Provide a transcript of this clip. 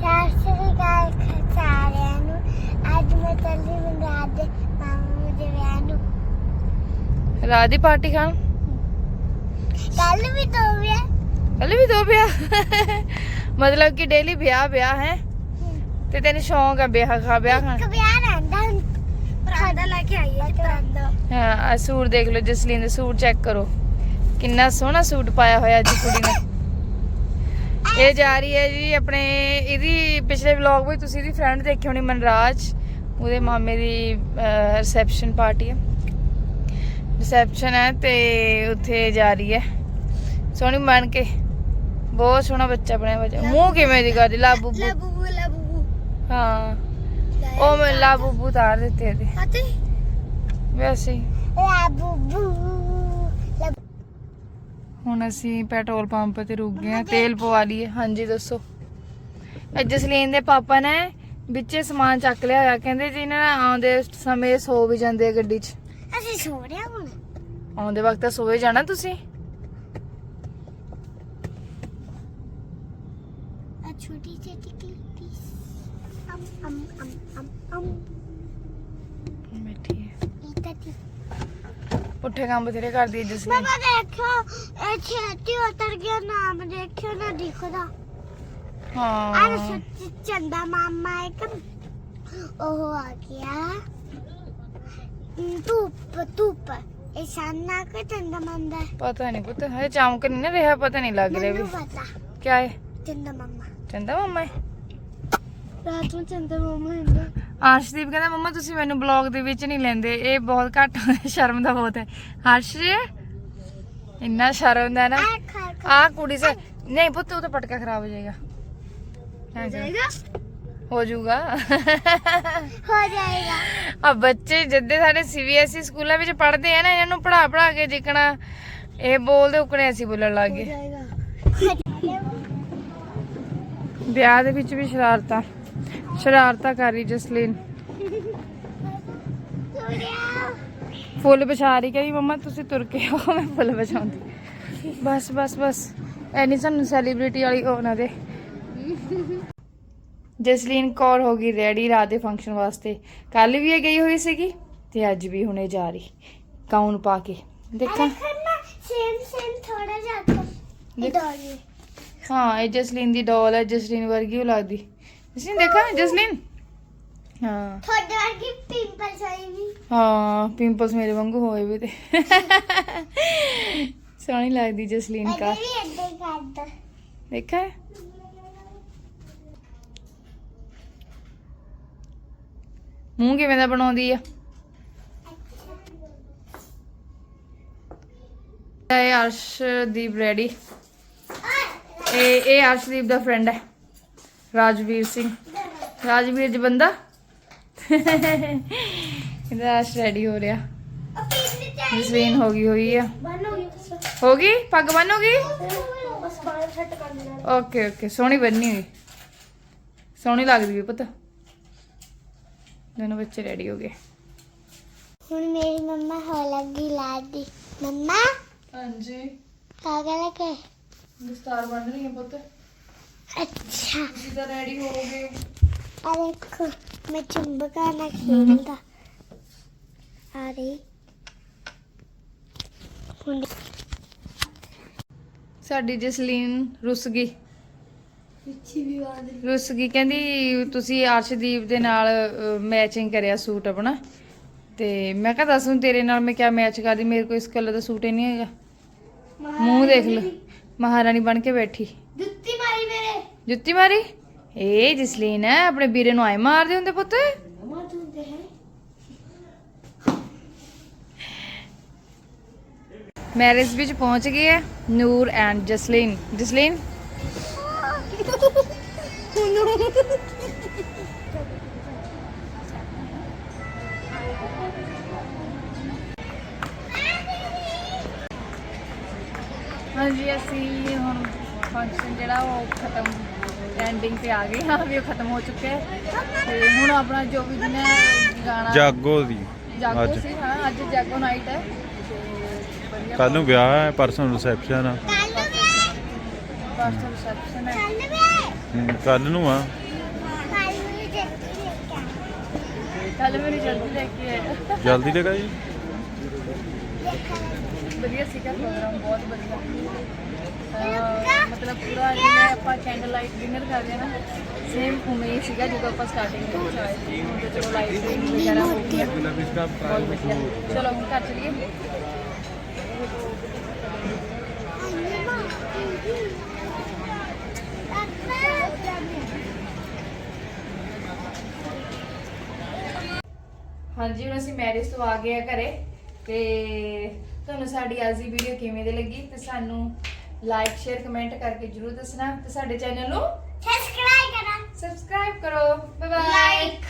ਸਤਿ ਸ੍ਰੀ ਅਕਾਲ ਸਾਰਿਆਂ ਨੂੰ ਅੱਜ ਮੈਂ ਚੱਲੀ ਮੰਗਾਦ ਦੇ ਮਾਮੂ ਦੇ ਵਿਆਹ ਨੂੰ ਰਾਤ ਦੀ ਪਾਰਟੀ ਖਾਣ ਕੱਲ ਵੀ ਦੋ ਵਿਆਹ ਕੱਲ ਵੀ ਦੋ ਵਿਆਹ ਮਤਲਬ ਕਿ ਡੇਲੀ ਵਿਆਹ ਵਿਆਹ ਹੈ ਤੇ ਤੈਨੂੰ ਸ਼ੌਂਕ ਆ ਵਿਆਹ ਖਾ ਵਿਆਹ ਖਾਣ ਇੱਕ ਵਿਆਹ ਰਹਿੰਦਾ ਹੁਣ ਪਰਾਂਦਾ ਲੈ ਕੇ ਆਈ ਹੈ ਪਰਾਂਦਾ ਹਾਂ ਆ ਸੂਟ ਦੇਖ ਲਓ ਜਸਲੀਨ ਦਾ ਸੂਟ ਚੈੱਕ ਕਰੋ ਕਿੰਨਾ ਸੋਹਣਾ ਸੂਟ ਪਾਇਆ ਹੋਇਆ ਅੱਜ ਕੁੜੀ ਨੇ ਇਹ ਜਾ ਰਹੀ ਹੈ ਜੀ ਆਪਣੇ ਇਹਦੀ ਪਿਛਲੇ ਵਲੌਗ ਵਿੱਚ ਤੁਸੀਂ ਇਹਦੀ ਫਰੈਂਡ ਦੇਖੀ ਹੋਣੀ ਮਨਰਾਜ। ਉਹਦੇ ਮਾਮੇ ਦੀ ਰਿਸੈਪਸ਼ਨ ਪਾਰਟੀ ਹੈ। ਰਿਸੈਪਸ਼ਨ ਹੈ ਤੇ ਉੱਥੇ ਜਾ ਰਹੀ ਹੈ। ਸੋਹਣੀ ਬਣ ਕੇ। ਬਹੁਤ ਸੋਹਣਾ ਬੱਚਾ ਬਣਿਆ ਬੱਚਾ ਮੂੰਹ ਕਿਵੇਂ ਦੀ ਕਰਦੀ? ਲਾ ਬੁੱਬੂ। ਲਾ ਬੂਬੂ ਲਾ ਬੂਬੂ। ਹਾਂ। ਉਹ ਮੈਂ ਲਾ ਬੁੱਬੂ। ਤਾਰ ਦਿੱਤੇ ਅਤੇ ਵੈਸੇ ਲਾ ਬੂਬੂ। ਹੁਣ ਅਸੀਂ ਪੈਟਰੋਲ ਪੰਪ ਤੇ ਰੁਕ ਗਏ ਆ ਤੇਲ ਪਵਾ ਲਈਏ। ਹਾਂਜੀ ਦੱਸੋ। ਇਹ ਜਸਲੀਨ ਦੇ ਪਾਪਾ ਨੇ ਵਿੱਚੇ ਸਮਾਨ ਚੱਕ ਲਿਆ ਹੋਇਆ ਕਹਿੰਦੇ ਜੀ ਨਾ ਆਉਂਦੇ ਸਮੇਂ ਸੋ ਵੀ ਜਾਂਦੇ ਆ ਗੱਡੀ 'ਚ। ਅਸੀਂ ਸੋ ਰਹੇ ਹਾਂ ਹੁਣ। ਆਉਂਦੇ ਵਕਤ ਤਾਂ ਸੋਏ ਜਾਣਾ ਤੁਸੀਂ? ਆ ਛੋਟੀ ਜਿਹੀ ਟਿੱਕੀ ਅਮ ਅਮ ਅਮ ਅਮ ਅਮ। ਬੈਠੀ ਹੈ ਇਹ ਤਾਂ ਟੀ ਪੁੱਠੇ ਕੰਮ ਬਥੇਰੇ ਕਰਦੀ ਹੈ ਜਸਲੀਨ ਮਮਾ ਦੇਖੋ ਇਹ ਛੇਤੀ ਉਤਰ ਗਿਆ ਨਾਮ ਦੇਖਿਓ ਨਾ ਦਿਖਦਾ ਹਾਂ। ਸੱਚ ਚੰਦਾ ਮਾਮਾ ਇੱਕ ਉਹ ਆ ਗਿਆ। ਧੂਪ ਧੂਪ। ਇਹ ਸਾਨਾ ਕੋ ਚੰਦਾ ਮੰਦਾ ਪਤਾ ਨਹੀਂ ਪੁੱਤ ਹਜੇ ਚਮਕ ਨਹੀਂ ਨਾ ਰਿਹਾ ਪਤਾ ਨਹੀਂ ਲੱਗ ਰਿਹਾ ਵੀ ਪਤਾ। ਕਿਆ ਹੈ? ਚੰਦਾ ਮਾਮਾ। ਚੰਦਾ ਮੰਮਾ? ਰਾਤ ਨੂੰ ਚੰਦਾ ਮਾਮਾ ਹੁੰਦਾ ਅਰਸ਼ਦੀਪ ਕਹਿੰਦਾ ਮੰਮਾ ਤੁਸੀਂ ਮੈਨੂੰ ਬਲੌਗ ਦੇ ਵਿੱਚ ਨਹੀਂ ਲੈਂਦੇ। ਇਹ ਬਹੁਤ ਘੱਟ ਸ਼ਰਮ ਦਾ ਬਹੁਤ ਹੈ। ਹਰਸ਼ ਇੰਨਾ ਸ਼ਰਮ ਦਾ ਨਾ। ਆ ਕੁੜੀ ਸੇ ਨਹੀਂ ਪੁੱਤ ਉਹ ਤਾਂ ਪਟਕਾ ਖਰਾਬ ਹੋ ਜਾਏਗਾ। ਹੋ ਜਾਏਗਾ? ਹੋ ਜਾਊਗਾ। ਹੋ ਜਾਏਗਾ। ਆ ਬੱਚੇ ਜਿੱਦੇ ਸਾਡੇ ਸੀਬੀਐਸਈ ਸਕੂਲਾਂ ਵਿੱਚ ਪੜ੍ਹਦੇ ਆ ਨਾ ਇਹਨਾਂ ਨੂੰ ਪੜਾ ਪੜਾ ਕੇ ਜਿੱਕਣਾ ਇਹ ਬੋਲਦੇ ਉਕਣੇ ਅਸੀਂ ਬੋਲਣ ਲੱਗ ਗਏ। ਵਿਆਹ ਦੇ ਵਿੱਚ ਵੀ ਸ਼ਰਾਰਤਾਂ। ਸ਼ਰਾਰਤਾਂ ਕਰ ਰਹੀ ਜਸਲੀਨ। ਫੁੱਲ ਵਿਛਾ ਰਹੀ ਕਹਿੰਦੀ ਮੰਮਾ ਤੁਸੀਂ ਤੁਰ ਕੇ ਆਓ ਮੈਂ ਫੁੱਲ ਵਿਛਾਉਂਦੀ। ਬਸ ਬਸ ਬਸ। ਐਨੀ ਸਾਨੂੰ ਸੈਲੀਬ੍ਰਿਟੀ ਵਾਲੀ ਉਹ ਨਾ ਦੇ। ਜਸਲੀਨ ਕੌਰ ਹੋ ਗਈ ਰੈਡੀ ਰਾਤ ਦੇ ਫੰਕਸ਼ਨ ਵਾਸਤੇ। ਕੱਲ ਵੀ ਇਹ ਗਈ ਹੋਈ ਸੀਗੀ ਤੇ ਅੱਜ ਵੀ ਹੁਣੇ ਜਾ ਰਹੀ। ਗਾਊਨ ਪਾ ਕੇ। ਦੇਖਾਂ। ਸੇਮ ਸੇਮ ਥੋੜਾ ਜਿਹਾ ਦੇਖ। ਇਧਰ ਹਾਂ। ਇਹ ਜਸਲੀਨ ਦੀ ਡੋਲ ਹੈ ਜਸਲੀਨ ਵਰਗੀ ਉਹ ਲੱਗਦੀ। ਜਸਲੀਨ ਦੇਖਾਂ ਜਸਲੀਨ। ਹਾਂ। ਤੁਹਾਡੇ ਵਰਗੀ ਪਿੰਪਲ ਆਈ ਵੀ। ਹਾਂ ਪਿੰਪਲਸ ਮੇਰੇ ਵਾਂਗੂ ਹੋਏ ਵੀ ਤੇ। ਸੋਹਣੀ ਲੱਗਦੀ ਜਸਲੀਨ ਕਾ। ਅਜੇ ਵੀ ਅੱਡੇ ਕਰਦਾ। ਦੇਖਾ ਮੂੰਹ ਕਿਵੇਂ ਦਾ ਬਣਾਉਂਦੀ ਆ? ਇਹ ਅਰਸ਼ਦੀਪ ਰੈਡੀ। ਇਹ ਇਹ ਅਰਸ਼ਦੀਪ ਦਾ ਫਰੈਂਡ ਹੈ। ਰਾਜਵੀਰ ਸਿੰਘ। ਰਾਜਵੀਰ ਜੀ ਬੰਦਾ? ਇਹਦਾ ਅਰਸ਼ ਰੈਡੀ ਹੋ ਰਿਹਾ। ਜਸਲੀਨ ਹੋ ਗਈ ਹੋਈ ਆ। ਹੋ ਗਈ? ਹੋ ਗਈ ਪੱਗ ਬੰਨ ਹੋ ਗਈ? ਬਸ ਬਾਹਰ ਸੈੱਟ ਕਰ ਲੈਣਾ ਓਕੇ ਓਕੇ ਸੋਹਣੀ ਬੰਨੀ ਹੋਈ। ਸੋਹਣੀ ਲੱਗਦੀ ਹੈ ਪੁੱਤ। ਦੋਨੋਂ ਬੱਚੇ ਰੈਡੀ ਹੋ ਗਏ। ਹੁਣ ਮੇਰੀ ਮੰਮਾ ਹੋ ਲੱਗੀ ਲਾਡੀ। ਮੰਮਾ? ਹਾਂਜੀ। ਕਾਗਾ ਲਗੇ ਦਸਤਾਰ ਬੰਨ ਰਹੀ ਹੈ ਪੁੱਤ। ਅੱਛਾ। ਤੁਸੀਂ ਤਾਂ ਰੈਡੀ ਹੋ ਗਏ ਆ ਦੇਖੋ ਮੈਂ ਚੁੰਬਕਾਂ ਨਾਲ ਖੇਡਦਾ। ਆ ਰਹੀ ਹੁਣ ਸਾਡੀ ਜਸਲੀਨ ਰੁੱਸ ਗਈ। ਪਿੱਛੇ ਵੀ ਆ ਰਹੀ ਰੁੱਸ ਗਈ। ਕਹਿੰਦੀ ਤੁਸੀਂ ਅਰਸ਼ਦੀਪ ਦੇ ਨਾਲ ਮੈਚਿੰਗ ਕਰਿਆ ਸੂਟ ਆਪਣਾ। ਤੇ ਮੈਂ ਕਿਹਾ ਦੱਸ ਹੁਣ ਤੇਰੇ ਨਾਲ ਮੈਂ ਕਿਆ ਮੈਚ ਕਰਦੀ? ਮੇਰੇ ਕੋਲ ਇਸ ਕਲਰ ਦਾ ਸੂਟ ਹੀ ਨਹੀਂ ਹੈਗਾ। ਮੂੰਹ ਦੇਖ ਲੈ। ਮਹਾਰਾਣੀ ਬਣ ਕੇ ਬੈਠੀ। ਜੁੱਤੀ ਮਾਰੀ? ਏ ਜਸਲੀਨ ਹੈ, ਆਪਣੇ ਵੀਰੇ ਨੂੰ ਆਏ ਮਾਰਦੇ ਹੁੰਦੇ ਪੁੱਤ। ਮਮਾ ਤੁੰਦੇ ਹੈ ਮੈਰਿਜ ਵਿੱਚ ਪਹੁੰਚ ਗਏ ਹੈ ਨੂਰ ਐਂਡ ਜਸਲੀਨ। ਜਸਲੀਨ? ਹਾਂਜੀ, ਅਸੀਂ ਹੁਣ ਫੰਕਸ਼ਨ ਜਿਹੜਾ ਉਹ ਖਤਮ ਐਂਡਿੰਗ ਤੇ ਆ ਗਏ ਹਾਂ ਵੀ ਉਹ ਖਤਮ ਹੋ ਚੁੱਕਿਆ ਹੈ। ਤੇ ਹੁਣ ਆਪਣਾ ਜੋ ਵੀ ਦਿਨ ਹੈ ਗਾਣਾ ਜਾਗੋ ਦੀ। ਜਾਗੋ ਅੱਜ। ਸੀ ਹਾਂ ਅੱਜ ਜਾਗੋ ਨਾਈਟ ਹੈ। ਤੇ ਵਧੀਆ ਕੱਲ ਨੂੰ ਵਿਆਹ ਹੈ ਪਰਸੋਂ ਰਿਸੈਪਸ਼ਨ ਆ। ਪਰਸੋਂ ਰਿਸੈਪਸ਼ਨ ਹੈ। ਕੱਲ ਨੂੰ ਆ। ਕੱਲ ਮੈਨੂੰ ਜਲਦੀ ਲੈ ਕੇ ਆਇਆ ਜਲਦੀ ਲਗਾ ਜੀ ਵਧੀਆ ਸੀਗਾ ਪ੍ਰੋਗਰਾਮ ਬਹੁਤ ਵਧੀਆ। ਮਤਲਬ ਪੂਰਾ ਜਿਵੇਂ ਆਪਾਂ ਕੈਂਡਲ ਲਾਈਟ ਡਿਨਰ ਕਰਦੇ ਆ ਨਾ ਸੇਮ ਉਵੇਂ ਹੀ ਸੀਗਾ ਜਦੋਂ ਆਪਾਂ ਸਟਾਰਟਿੰਗ ਦੇ ਵਿੱਚ ਆਏ ਸੀ। ਹੁਣ ਤਾਂ ਚਲੋ ਲਾਈਟ ਵਗੈਰਾ ਹੋ ਗਈ ਹੈ। ਬਹੁਤ ਵਧੀਆ। ਚਲੋ, ਹੁਣ ਘਰ ਚਲੀਏ। ਹਾਂਜੀ, ਹੁਣ ਅਸੀਂ ਮੈਰਿਜ ਤੋਂ ਆ ਗਏ ਆ ਘਰੇ ਤੇ ਤੁਹਾਨੂੰ ਸਾਡੀ ਅੱਜ ਦੀ ਵੀਡੀਓ ਕਿਵੇਂ ਦੀ ਲੱਗੀ ਤੇ ਸਾਨੂੰ ਲਾਈਕ ਸ਼ੇਅਰ ਕਮੈਂਟ ਕਰਕੇ ਜਰੂਰ ਦੱਸਣਾ ਤੇ ਸਾਡੇ ਚੈਨਲ ਨੂੰ ਸਬਸਕ੍ਰਾਈਬ ਕਰਨਾ। ਸਬਸਕ੍ਰਾਈਬ ਕਰੋ। Bye bye like